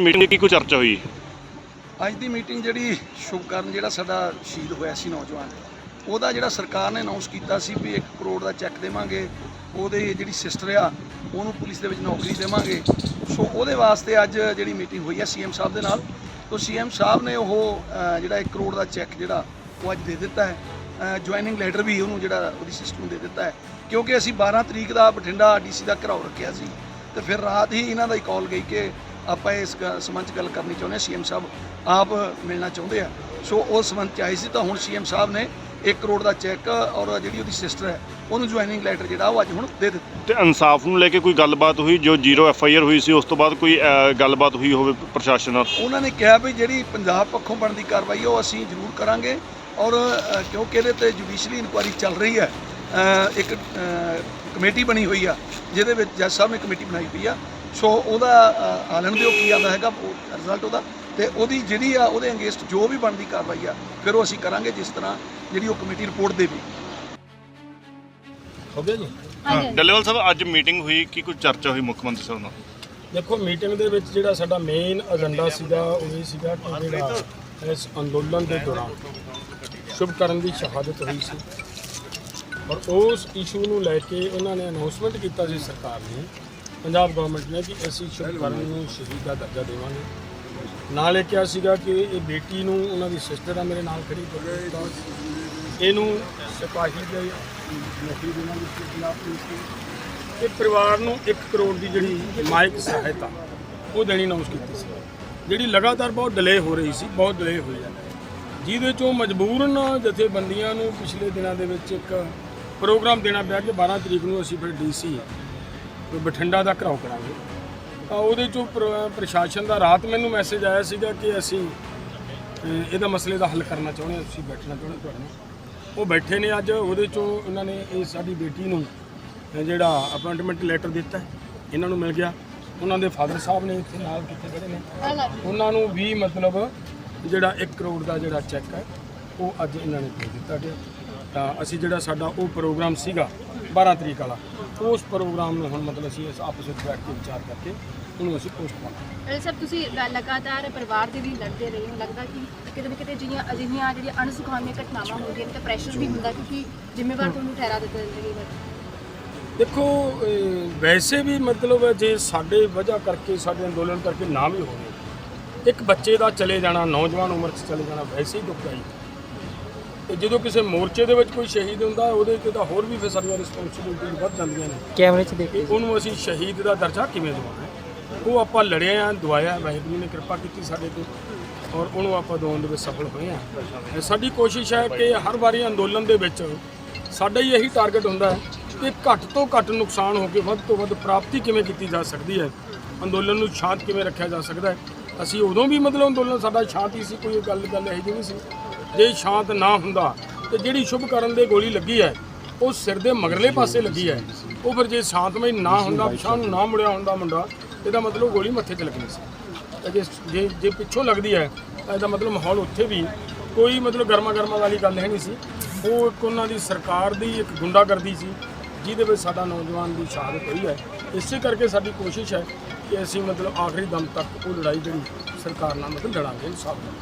Meeting ਦੀ ਕੀ ਕੋਈ ਚਰਚਾ ਹੋਈ? ਅੱਜ ਦੀ ਮੀਟਿੰਗ ਜਿਹੜੀ ਸ਼ੁਭਕਰਨ ਜਿਹੜਾ ਸਾਡਾ ਸ਼ਹੀਦ ਹੋਇਆ ਸੀ ਨੌਜਵਾਨ, ਉਹਦਾ ਜਿਹੜਾ ਸਰਕਾਰ ਨੇ ਅਨਾਉਂਸ ਕੀਤਾ ਸੀ ਵੀ 1 ਕਰੋੜ ਦਾ ਚੈੱਕ ਦੇਵਾਂਗੇ, ਉਹਦੇ ਜਿਹੜੀ ਸਿਸਟਰ ਆ, ਉਹਨੂੰ ਪੁਲਿਸ ਦੇ ਵਿੱਚ ਨੌਕਰੀ ਦੇਵਾਂਗੇ। ਸੋ ਉਹਦੇ ਵਾਸਤੇ ਅੱਜ ਜਿਹੜੀ ਮੀਟਿੰਗ ਹੋਈ ਹੈ ਸੀਐਮ ਸਾਹਿਬ ਦੇ ਨਾਲ। ਤੋਂ ਸੀਐਮ ਸਾਹਿਬ ਨੇ ਉਹ ਜਿਹੜਾ 1 ਕਰੋੜ ਦਾ ਚੈੱਕ ਜਿਹੜਾ ਉਹ ਅੱਜ ਦੇ ਦਿੱਤਾ ਹੈ। ਜੁਆਇਨਿੰਗ ਲੈਟਰ ਵੀ ਉਹਨੂੰ ਜਿਹੜਾ ਉਹਦੀ ਸਿਸਟਰ ਨੂੰ ਦੇ ਦਿੱਤਾ ਹੈ। ਕਿਉਂਕਿ ਅਸੀਂ 12 ਤਰੀਕ ਦਾ ਬਠਿੰਡਾ ਡੀਸੀ ਦਾ ਘਰਾਓ ਰੱਖਿਆ ਸੀ। ਤੇ ਫਿਰ ਰਾਤ ਹੀ ਇਹਨਾਂ ਦਾ ਹੀ ਕਾਲ ਗਈ ਕਿ ਆਪਾਂ ਇਸ ਸੰਬੰਧ 'ਚ ਗੱਲ ਕਰਨੀ ਚਾਹੁੰਦੇ ਸੀਐਮ ਸਾਹਿਬ ਆਪ ਮਿਲਣਾ ਚਾਹੁੰਦੇ ਆ। ਸੋ ਉਸ ਸੰਬੰਧ 'ਚ ਆਏ ਸੀ ਤਾਂ ਹੁਣ ਸੀਐਮ ਸਾਹਿਬ ਨੇ 1 ਕਰੋੜ ਦਾ ਚੈੱਕ ਔਰ ਜਿਹੜੀ ਉਹਦੀ ਸਿਸਟਰ ਹੈ ਉਹਨੂੰ ਜੁਆਇਨਿੰਗ ਲੈਟਰ ਜਿਹੜਾ ਉਹ ਅੱਜ ਹੁਣ ਦੇ ਦਿੱਤਾ। ਤੇ ਇਨਸਾਫ ਨੂੰ ਲੈ ਕੇ ਕੋਈ ਗੱਲਬਾਤ ਹੋਈ ਜੋ ਜ਼ੀਰੋ ਐਫ ਆਈ ਆਰ ਹੋਈ ਸੀ ਉਸ ਤੋਂ ਬਾਅਦ ਕੋਈ ਗੱਲਬਾਤ ਹੋਈ ਹੋਵੇ ਪ੍ਰਸ਼ਾਸਨ ਨਾਲ? ਉਹਨਾਂ ਨੇ ਕਿਹਾ ਵੀ ਜਿਹੜੀ ਪੰਜਾਬ ਪੱਖੋਂ ਬਣਦੀ ਕਾਰਵਾਈ ਉਹ ਅਸੀਂ ਜ਼ਰੂਰ ਕਰਾਂਗੇ ਔਰ ਕਿਉਂਕਿ ਇਹਦੇ ਤੇ ਜੁਡੀਸ਼ਰੀ ਇਨਕੁਆਇਰੀ ਚੱਲ ਰਹੀ ਹੈ। ਇੱਕ ਕਮੇਟੀ ਬਣੀ ਹੋਈ ਆ ਜਿਹਦੇ ਵਿੱਚ ਜੱਜ ਸਾਹਿਬ ਨੇ ਕਮੇਟੀ ਬਣਾਈ ਹੋਈ ਆ। ਸੋ ਉਹਦਾ ਆਲਣ ਦਿਓ ਕੀ ਆਉਂਦਾ ਹੈਗਾ ਰਿਜ਼ਲਟ ਉਹਦਾ ਤੇ ਉਹਦੀ ਜਿਹੜੀ ਆ ਉਹਦੇ ਅਗੇਂਸਟ ਜੋ ਵੀ ਬਣਦੀ ਕਾਰਵਾਈ ਆ ਫਿਰ ਉਹ ਅਸੀਂ ਕਰਾਂਗੇ ਜਿਸ ਤਰ੍ਹਾਂ ਜਿਹੜੀ ਉਹ ਕਮੇਟੀ ਰਿਪੋਰਟ ਦੇਵੇ। ਹੋ ਗਿਆ ਜੀ? ਡੱਲੇਵਾਲ ਸਾਹਿਬ ਅੱਜ ਮੀਟਿੰਗ ਹੋਈ ਕੀ ਕੋਈ ਚਰਚਾ ਹੋਈ ਮੁੱਖ ਮੰਤਰੀ ਸਾਹਿਬ ਨਾਲ? ਦੇਖੋ ਮੀਟਿੰਗ ਦੇ ਵਿੱਚ ਜਿਹੜਾ ਸਾਡਾ ਮੇਨ ਏਜੰਡਾ ਸੀਗਾ ਉਹ ਇਹ ਸੀਗਾ ਕਿ ਜਿਹੜਾ ਇਸ ਅੰਦੋਲਨ ਦੇ ਦੌਰਾਨ ਸ਼ੁਭਕਰਨ ਦੀ ਸ਼ਹਾਦਤ ਹੋਈ ਸੀ। ਔਰ ਉਸ ਇਸ਼ੂ ਨੂੰ ਲੈ ਕੇ ਉਹਨਾਂ ਨੇ ਅਨਾਉਂਸਮੈਂਟ ਕੀਤਾ ਸੀ ਸਰਕਾਰ ਨੇ ਪੰਜਾਬ ਗਵਰਨਮੈਂਟ ਨੇ ਕਿ ਅਸੀਂ ਸ਼ੁਭਕਰਨ ਨੂੰ ਸ਼ਹੀਦ ਦਾ ਦਰਜਾ ਦੇਵਾਂਗੇ। ਨਾਲ ਇਹ ਕਿਹਾ ਸੀਗਾ ਕਿ ਇਹ ਬੇਟੀ ਨੂੰ ਉਹਨਾਂ ਦੀ ਸਿਸਟਰ ਆ ਮੇਰੇ ਨਾਲ ਖੜੀ ਗੁਰਪ੍ਰੀਤ ਇਹਨੂੰ ਸਿਪਾਹੀ ਦੇ ਨੌਕਰੀ ਦੇਵਾਂਗੇ ਪੰਜਾਬ ਪੁਲਿਸ ਦੀ ਇਹ ਪਰਿਵਾਰ ਨੂੰ 1 ਕਰੋੜ ਦੀ ਜਿਹੜੀ ਮਾਇਕ ਸਹਾਇਤਾ, ਉਹ ਦੇਣੀ ਅਨਾਉਂਸ ਕੀਤੀ ਸੀ। ਜਿਹੜੀ ਲਗਾਤਾਰ ਬਹੁਤ ਡਿਲੇ ਹੋ ਰਹੀ ਸੀ, ਬਹੁਤ ਡਿਲੇ ਹੋਈ ਹੈ। ਜਿਹਦੇ ਚੋਂ ਮਜਬੂਰਨ ਜਥੇਬੰਦੀਆਂ ਨੂੰ ਪਿਛਲੇ ਦਿਨਾਂ ਦੇ ਵਿੱਚ ਇੱਕ ਪ੍ਰੋਗਰਾਮ ਦੇਣਾ ਪਿਆ ਕਿ 12 ਤਰੀਕ ਨੂੰ ਅਸੀਂ ਫਿਰ ਡੀਸੀ ਬਠਿੰਡਾ ਦਾ ਘਰਾਓ ਕਰਾਂਗੇ। ਤਾਂ ਉਹਦੇ ਚੋਂ ਪ੍ਰਸ਼ਾਸਨ ਦਾ ਰਾਤ ਮੈਨੂੰ ਮੈਸੇਜ ਆਇਆ ਸੀਗਾ ਕਿ ਅਸੀਂ ਇਹਦਾ ਮਸਲੇ ਦਾ ਹੱਲ ਕਰਨਾ ਚਾਹੁੰਦੇ ਹਾਂ, ਤੁਸੀਂ ਬੈਠਣਾ ਚਾਹੁੰਦੇ ਤੁਹਾਡੇ ਨਾਲ। ਉਹ ਬੈਠੇ ਨੇ ਅੱਜ, ਉਹਦੇ ਚੋਂ ਉਹਨਾਂ ਨੇ ਇਹ ਸਾਡੀ ਬੇਟੀ ਨੂੰ ਜਿਹੜਾ ਅਪਾਇੰਟਮੈਂਟ ਲੈਟਰ ਦਿੱਤਾ, ਇਹਨਾਂ ਨੂੰ ਮਿਲ ਗਿਆ। ਉਹਨਾਂ ਦੇ ਫਾਦਰ ਸਾਹਿਬ ਨੇ ਇੱਥੇ ਨਾਲ ਕਿੱਥੇ ਖੜੇ ਨੇ। ਉਹਨਾਂ ਨੂੰ ਵੀ ਮਤਲਬ ਜਿਹੜਾ 1 ਕਰੋੜ ਦਾ ਜਿਹੜਾ ਚੈੱਕ ਹੈ, ਉਹ ਅੱਜ ਇਹਨਾਂ ਨੇ ਦੇ ਦਿੱਤਾ ਗਿਆ। ਤਾਂ ਅਸੀਂ ਜਿਹੜਾ ਸਾਡਾ ਉਹ ਪ੍ਰੋਗਰਾਮ ਸੀਗਾ 12 ਤਰੀਕ ਵਾਲਾ ਉਸ ਪ੍ਰੋਗਰਾਮ ਨੂੰ ਹੁਣ ਮਤਲਬ ਅਸੀਂ ਇਸ ਆਪਸ ਵਿੱਚ ਬੈਠ ਕੇ ਵਿਚਾਰ ਕਰਕੇ ਉਹਨੂੰ ਅਸੀਂ ਪੋਸਟ ਕਰਾਂਗੇ ਅਰੇ ਸਰ ਤੁਸੀਂ ਲ- ਲਗਾਤਾਰ ਪਰਿਵਾਰ ਦੇ ਲਈ ਲੜਦੇ ਰਹੇ ਹੋ ਲੱਗਦਾ ਕਿ ਕਿਤੇ ਨਾ ਕਿਤੇ ਜਿਹੀਆਂ ਅਜਿਹੀਆਂ ਜਿਹੜੀਆਂ ਅਣਸੁਖਾਵੀਆਂ ਘਟਨਾਵਾਂ ਹੁੰਦੀਆਂ ਨੇ ਤਾਂ ਪ੍ਰੈਸ਼ਰ ਵੀ ਹੁੰਦਾ ਕਿਉਂਕਿ ਜ਼ਿੰਮੇਵਾਰ ਤੁਹਾਨੂੰ ਠਹਿਰਾ ਦਿੱਤਾ ਜਾਂਦਾ ਹੈ। ਦੇਖੋ ਅਹ, ਵੈਸੇ ਵੀ ਮਤਲਬ ਜੇ ਸਾਡੇ ਵਜ੍ਹਾ ਕਰਕੇ ਸਾਡੇ ਅੰਦੋਲਨ ਕਰਕੇ ਨਾ ਵੀ ਹੋਵੇ ਇੱਕ ਬੱਚੇ ਦਾ ਚਲੇ ਜਾਣਾ ਨੌਜਵਾਨ ਉਮਰ 'ਚ ਚਲੇ ਜਾਣਾ ਵੈਸੇ ਹੀ ਦੁਖਦਾਈ ਤੇ ਜਦੋਂ ਕਿਸੇ ਮੋਰਚੇ ਦੇ ਵਿੱਚ ਕੋਈ ਸ਼ਹੀਦ ਹੁੰਦਾ ਉਹਦੇ ਤੇ ਤਾਂ ਹੋਰ ਵੀ ਫਿਰ ਸਾਡੀਆਂ ਰਿਸਪੌਂਸਿਬਿਲਟੀ ਵੱਧ ਜਾਂਦੀਆਂ ਨੇ। ਕੈਮਰੇ 'ਚ ਦੇਖ ਕਿ ਉਹਨੂੰ ਅਸੀਂ ਸ਼ਹੀਦ ਦਾ ਦਰਜਾ ਕਿਵੇਂ ਦਵਾਉਣਾ ਹੈ। ਉਹ ਆਪਾਂ ਲੜੇ ਆ ਦਵਾਇਆ ਵਾਹਿਗੁਰੂ ਨੇ ਕਿਰਪਾ ਕੀਤੀ ਸਾਡੇ ਤੇ ਔਰ ਉਹਨੂੰ ਆਪਾਂ ਦਵਾਉਣ ਦੇ ਵਿੱਚ ਸਫਲ ਹੋਏ ਆ। ਇਹ ਸਾਡੀ ਕੋਸ਼ਿਸ਼ ਹੈ ਕਿ ਹਰ ਵਾਰੀ ਅੰਦੋਲਨ ਦੇ ਵਿੱਚ ਸਾਡਾ ਹੀ ਇਹੀ ਟਾਰਗੇਟ ਹੁੰਦਾ ਹੈ ਕਿ ਘੱਟ ਤੋਂ ਘੱਟ ਨੁਕਸਾਨ ਹੋ ਕੇ ਵੱਧ ਤੋਂ ਵੱਧ ਪ੍ਰਾਪਤੀ ਕਿਵੇਂ ਕੀਤੀ ਜਾ ਸਕਦੀ ਹੈ? ਅੰਦੋਲਨ ਨੂੰ ਸ਼ਾਂਤ ਕਿਵੇਂ ਰੱਖਿਆ ਜਾ ਸਕਦਾ ਹੈ? ਅਸੀਂ ਉਦੋਂ ਵੀ ਮਤਲਬ ਅੰਦੋਲਨ ਸਾਡਾ ਸ਼ਾਂਤ ਹੀ ਸੀ ਕੋਈ ਗੱਲ ਗੱਲ ਇਹੋ ਜਿਹੀ ਨਹੀਂ ਸੀ। ਜੇ ਸ਼ਾਂਤ ਨਾ ਹੁੰਦਾ ਤੇ ਜਿਹੜੀ ਸ਼ੁਭ ਕਰਨ ਦੇ ਗੋਲੀ ਲੱਗੀ ਹੈ, ਉਹ ਸਿਰ ਦੇ ਮਗਰਲੇ ਪਾਸੇ ਲੱਗੀ ਹੈ। ਉਹ ਫਿਰ ਜੇ ਸ਼ਾਂਤਮਈ ਨਾ ਹੁੰਦਾ ਪਿਛਾਂ ਨੂੰ ਨਾ ਮੁੜਿਆ ਹੁੰਦਾ ਮੁੰਡਾ, ਇਹਦਾ ਮਤਲਬ ਗੋਲੀ ਮੱਥੇ 'ਚ ਲੱਗਣੀ ਸੀ। ਤੇ ਜੇ ਜੇ ਜੇ ਪਿੱਛੋਂ ਲੱਗਦੀ ਹੈ, ਤਾਂ ਇਹਦਾ ਮਤਲਬ ਮਾਹੌਲ ਉੱਥੇ ਵੀ ਕੋਈ ਮਤਲਬ ਗਰਮਾ ਗਰਮਾ ਵਾਲੀ ਗੱਲ ਹੈ ਨਹੀਂ ਸੀ। ਉਹ ਇੱਕ ਉਹਨਾਂ ਦੀ ਸਰਕਾਰ ਦੀ ਇੱਕ ਗੁੰਡਾਗਰਦੀ ਸੀ, ਜਿਹਦੇ ਵਿੱਚ ਸਾਡਾ ਨੌਜਵਾਨ ਦੀ ਸ਼ਹਾਦਤ ਹੋਈ ਹੈ। ਇਸੇ ਕਰਕੇ ਸਾਡੀ ਕੋਸ਼ਿਸ਼ ਹੈ ਕਿ ਅਸੀਂ ਮਤਲਬ ਆਖਰੀ ਦਮ ਤੱਕ ਉਹ ਲੜਾਈ ਜਿਹੜੀ ਸਰਕਾਰ ਨਾਲ ਮਤਲਬ ਲੜਾਂਗੇ, ਇਨਸਾਫ ਨਾਲ।